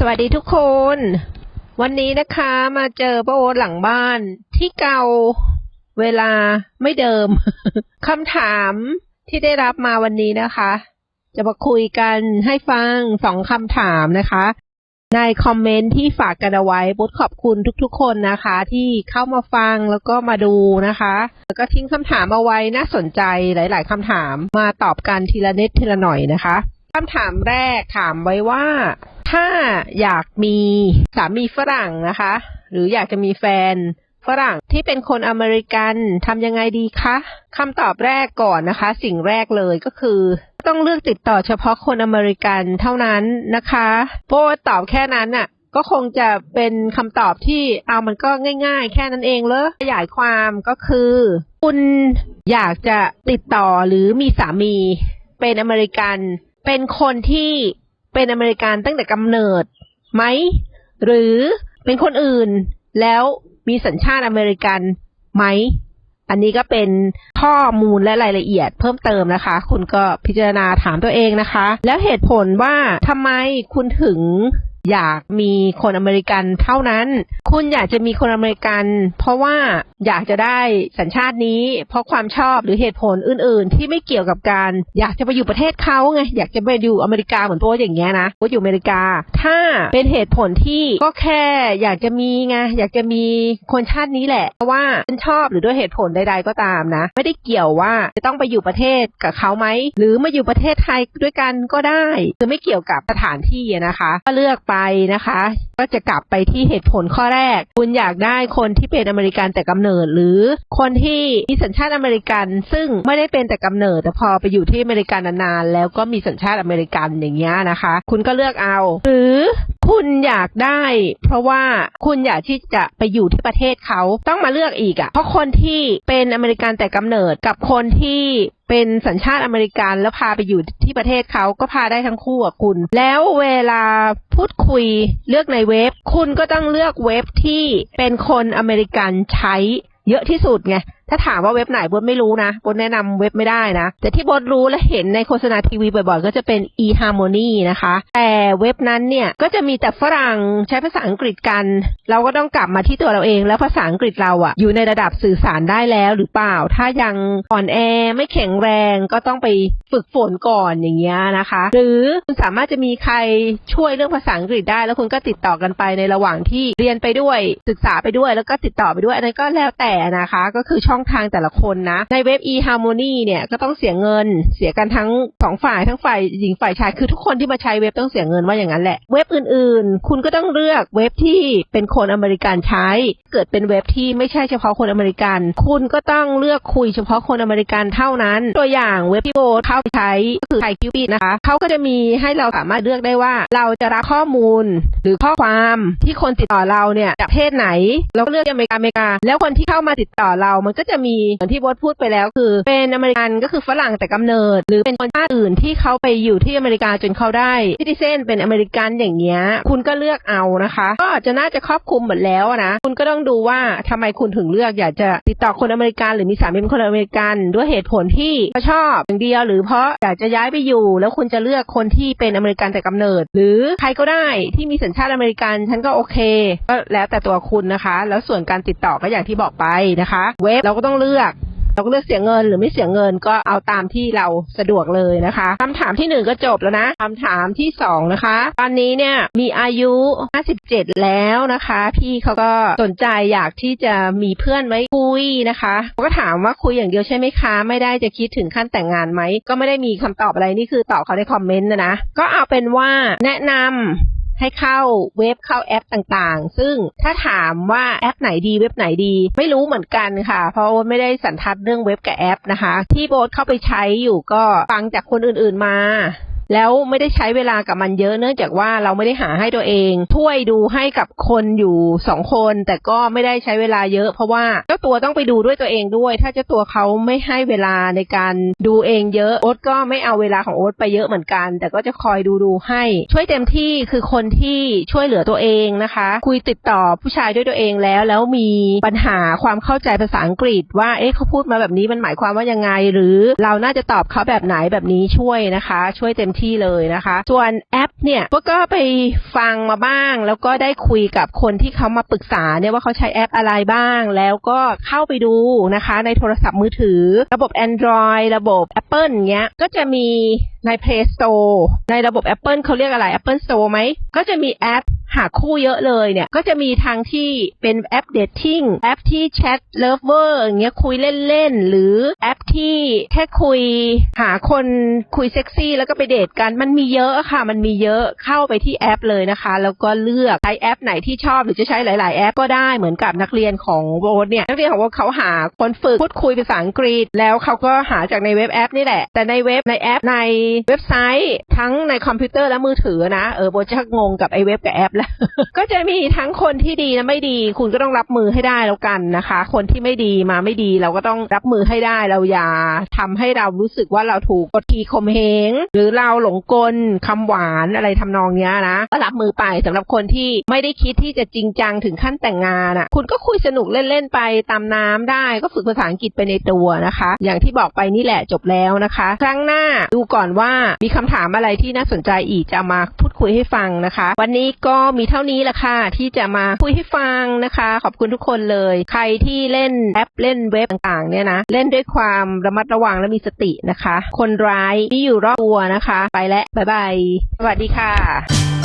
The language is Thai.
สวัสดีทุกคน วันนี้นะคะมาเจอป้าโอ๊ตหลังบ้านที่เก่าเวลาไม่เดิมคำถามที่ได้รับมาวันนี้นะคะ จะมาคุยกันให้ฟังสองคำถามนะคะ ในคอมเมนต์ที่ฝากกันเอาไว้บดขอบคุณทุกๆ คนนะคะ ที่เข้ามาฟังแล้วก็มาดูนะคะ แล้วก็ทิ้งคำถามเอาไว้น่าสนใจหลาย ๆคำถามมาตอบกันทีละนิดทีละหน่อยนะคะ คำถามแรกถามไว้ว่า ถ้าอยากมีสามีฝรั่งนะคะ หรืออยากจะมีแฟนฝรั่งที่เป็นคนอเมริกันทำยังไงดีคะคำตอบแรกก่อนนะคะ สิ่งแรกเลยก็คือ ต้องเลือกติดต่อเฉพาะคนอเมริกันเท่านั้นนะคะโป้ตอบแค่นั้นน่ะก็คงจะเป็นคำตอบที่เอามันก็ง่าย ๆ แค่นั้นเองเลยขยายความก็คือ คุณอยากจะติดต่อหรือมีสามีเป็นอเมริกัน เป็นคนที่เป็นอเมริกันตั้งแต่กำเนิดไหม หรือเป็นคนอื่นแล้วมีสัญชาติอเมริกันไหม อันนี้ก็เป็นข้อมูลและรายละเอียดเพิ่มเติมนะคะ คุณก็พิจารณาถามตัวเองนะคะ แล้วเหตุผลว่าทำไมคุณถึงอยากมีคนอเมริกันเท่านั้น คุณอยากจะมีคนอเมริกัน เพราะว่า อยากจะได้สัญชาตินี้ เพราะความชอบหรือเหตุผลอื่น ๆ ที่ไม่เกี่ยวกับการอยากจะไปอยู่ประเทศเขาไงอยากจะไปอยู่อเมริกาเหมือนตัวอย่างเงี้ยนะว่าอยู่อเมริกา ถ้าเป็นเหตุผลที่ก็แค่อยากจะมีไงอยากจะมีคนชาตินี้แหละเพราะว่าฉันชอบหรือด้วยเหตุผลใด ๆ ก็ตามนะ ไม่ได้เกี่ยวว่าจะต้องไปอยู่ประเทศกับเขาไหมหรือมาอยู่ประเทศไทยด้วยกันก็ได้คือไม่เกี่ยวกับสถานที่นะคะ ก็เลือกไปนะคะ ก็จะกลับไปที่เหตุผลข้อแรก คุณอยากได้คนที่เป็นอเมริกันแต่กำเนิด หรือคนที่มีสัญชาติอเมริกัน ซึ่งไม่ได้เป็นแต่กำเนิด แต่พอไปอยู่ที่อเมริกันนานๆแล้วก็มีสัญชาติอเมริกันอย่างเงี้ยนะคะ คุณก็เลือกเอา หรือ คุณอยากได้ เพราะว่าคุณอยากที่จะไปอยู่ที่ประเทศเขาต้องมาเลือกอีกอะ่ะ เพราะคนที่เป็นอเมริกันแต่กำเนิดกับคนที่เป็นสัญชาติอเมริกันแล้วพาไปอยู่ที่ประเทศเขาก็พาได้ทั้งคู่อะคุณ แล้วเวลาพูดคุยเลือกในเว็บ คุณก็ต้องเลือกเว็บที่เป็นคนอเมริกันใช้เยอะที่สุดไง ถ้าถามว่าเว็บไหนบดไม่รู้นะบดแนะนำเว็บไม่ได้นะ แต่ที่บดรู้และเห็นในโฆษณาทีวีบ่อยๆ ก็จะเป็น eHarmony นะคะ แต่เว็บนั้นเนี่ยก็จะมีแต่ฝรั่งใช้ภาษาอังกฤษกัน เราก็ต้องกลับมาที่ตัวเราเอง แล้วภาษาอังกฤษเราอะอยู่ในระดับสื่อสารได้แล้วหรือเปล่า ถ้ายังอ่อนแอไม่แข็งแรงก็ต้องไปฝึกฝนก่อนอย่างเงี้ยนะคะ หรือคุณสามารถจะมีใครช่วยเรื่องภาษาอังกฤษได้ แล้วคุณก็ติดต่อกันไปในระหว่างที่เรียนไปด้วยศึกษาไปด้วยแล้วก็ติดต่อไปด้วยอันนั้นก็แล้วแต่นะคะ ก็คือช่องทางแต่ละคนนะ ในเว็บ eHarmony เนี่ยก็ต้องเสียเงิน เสียกันทั้งสองฝ่ายทั้งฝ่ายหญิงฝ่ายชายคือทุกคนที่มาใช้เว็บต้องเสียเงินว่าอย่างนั้นแหละ เว็บอื่นๆ คุณก็ต้องเลือกเว็บที่เป็นคนอเมริกันใช้ เกิดเป็นเว็บที่ไม่ใช่เฉพาะคนอเมริกัน คุณก็ต้องเลือกคุยเฉพาะคนอเมริกันเท่านั้น ตัวอย่างเว็บที่โบเข้าไปใช้ก็คือไทยคิวปิดนะคะเขาก็จะมีให้เราสามารถเลือกได้ว่า เราจะรับข้อมูล หรือข้อความที่คนติดต่อเราเนี่ยจากประเทศไหน เราก็เลือกอเมริกาอเมริกา แล้วคนที่เข้ามาติดต่อเรามันก็จะมีเหมือนที่โบทพูดไปแล้ว คือเป็นอเมริกันก็คือฝรั่งแต่กำเนิด หรือเป็นคนชาติอื่นที่เขาไปอยู่ที่อเมริกาจนเขาได้ซิติเซนเป็นอเมริกันอย่างเงี้ยคุณก็เลือกเอานะคะ ก็จะน่าจะครอบคลุมหมดแล้วนะคุณก็ต้องดูว่าทำไมคุณถึงเลือกอยากจะติดต่อคนอเมริกันหรือมีสามีเป็นคนอเมริกัน ด้วยเหตุผลที่เขาชอบอย่างเดียว หรือเพราะอยากจะย้ายไปอยู่ แล้วคุณจะเลือกคนที่เป็นอเมริกันแต่กำเนิด หรือใครก็ได้ที่มีสัญชาติอเมริกันฉันก็โอเค ก็แล้วแต่ตัวคุณนะคะ แล้วส่วนการติดต่อก็อย่างที่บอกไปนะคะ เว็บเราก็ต้องเลือกเราก็เลือกเสียเงินหรือไม่เสียเงินก็เอาตามที่เราสะดวกเลยนะคะคำถามที่หนึ่งก็จบแล้วนะคำถามที่สองนะคะ ตอนนี้เนี่ยมีอายุ 57 แล้วนะคะ พี่เขาก็สนใจอยากที่จะมีเพื่อนไว้คุยนะคะเขาก็ถามว่าคุยอย่างเดียวใช่ไหมคะ ไม่ได้จะคิดถึงขั้นแต่งงานไหมก็ไม่ได้มีคำตอบอะไรนี่คือตอบเขาในคอมเมนต์นะนะก็เอาเป็นว่าแนะนำ ให้เข้าเว็บเข้าแอปต่างๆ ซึ่งถ้าถามว่าแอปไหนดีเว็บไหนดี ไม่รู้เหมือนกันค่ะ เพราะว่าไม่ได้สันทัดเรื่องเว็บกับแอปนะคะ ที่โบ๊ทเข้าไปใช้อยู่ก็ฟังจากคนอื่นๆมา แล้วไม่ได้ใช้เวลากับมันเยอะเนื่องจากว่าเราไม่ได้หาให้ตัวเอง ช่วยดูให้กับคนอยู่สองคน แต่ก็ไม่ได้ใช้เวลาเยอะ เพราะว่าเจ้าตัวต้องไปดูด้วยตัวเองด้วย ถ้าเจ้าตัวเขาไม่ให้เวลาในการดูเองเยอะโอ๊ตก็ไม่เอาเวลาของโอ๊ตไปเยอะเหมือนกัน แต่ก็จะคอยดูดูให้ ช่วยเต็มที่คือคนที่ช่วยเหลือตัวเองนะคะ คุยติดต่อผู้ชายด้วยตัวเองแล้ว แล้วมีปัญหาความเข้าใจภาษาอังกฤษ ว่าเอ๊ะเขาพูดมาแบบนี้มันหมายความว่ายังไง หรือเราน่าจะตอบเขาแบบไหนแบบนี้ช่วยนะคะ ช่วยเต็มที่เลยนะคะ ส่วนแอปเนี่ยพวกก็ไปฟังมาบ้าง แล้วก็ได้คุยกับคนที่เขามาปรึกษาเนี่ยว่าเขาใช้แอปอะไรบ้าง แล้วก็เข้าไปดูนะคะ ในโทรศัพท์มือถือ ระบบ Android ระบบ Apple เงี้ยก็จะมีใน Play Store ในระบบ Apple เขาเรียกอะไร Apple Store ไหม ก็จะมีแอป หาคู่เยอะเลยเนี่ย ก็จะมีทางที่เป็นแอปเดทติ้งแอปที่แชทเลิฟเวอร์อย่างเงี้ยคุยเล่นๆ หรือแอปที่แค่คุยหาคนคุยเซ็กซี่ แล้วก็ไปเดทกันมันมีเยอะค่ะ มันมีเยอะเข้าไปที่แอปเลยนะคะ แล้วก็เลือกใช้แอปไหนที่ชอบหรือจะใช้หลาย ๆ แอปก็ได้เหมือนกับนักเรียนของโบทเนี่ยนักเรียนของโบทเขาหาคนฝึกพูดคุยภาษาอังกฤษ แล้วเขาก็หาจากในเว็บแอปนี่แหละ แต่ในเว็บในแอปในเว็บไซต์ ทั้งในคอมพิวเตอร์และมือถือนะเออโบทจะงงกับไอเว็บกับแอปแล้วก็จะมีทั้งคนที่ดีและไม่ดี คุณก็ต้องรับมือให้ได้แล้วกันนะคะ คนที่ไม่ดีมาไม่ดีเราก็ต้องรับมือให้ได้เราอย่าทำให้เรารู้สึกว่าเราถูกกดขี่ข่มเหงหรือเราหลงกลคำหวานอะไรทำนองเนี้ยนะก็รับมือไปสำหรับคนที่ไม่ได้คิดที่จะจริงจังถึงขั้นแต่งงานอะ คุณก็คุยสนุกเล่นๆไปตามน้ำได้ก็ฝึกภาษาอังกฤษไปในตัวนะคะ อย่างที่บอกไปนี่แหละจบแล้วนะคะ ครั้งหน้าดูก่อนว่ามีคำถามอะไรที่น่าสนใจอีกจะมาพูดคุยให้ฟังนะคะ วันนี้ก็มีเท่านี้แหละค่ะที่จะมาคุยให้ฟังนะคะ ขอบคุณทุกคนเลย ใครที่เล่นแอปเล่นเว็บต่างๆเนี่ยนะเล่นด้วยความระมัดระวังและมีสตินะคะ คนร้ายที่อยู่รอบตัวนะคะ ไปแล้วบ๊ายบายสวัสดีค่ะ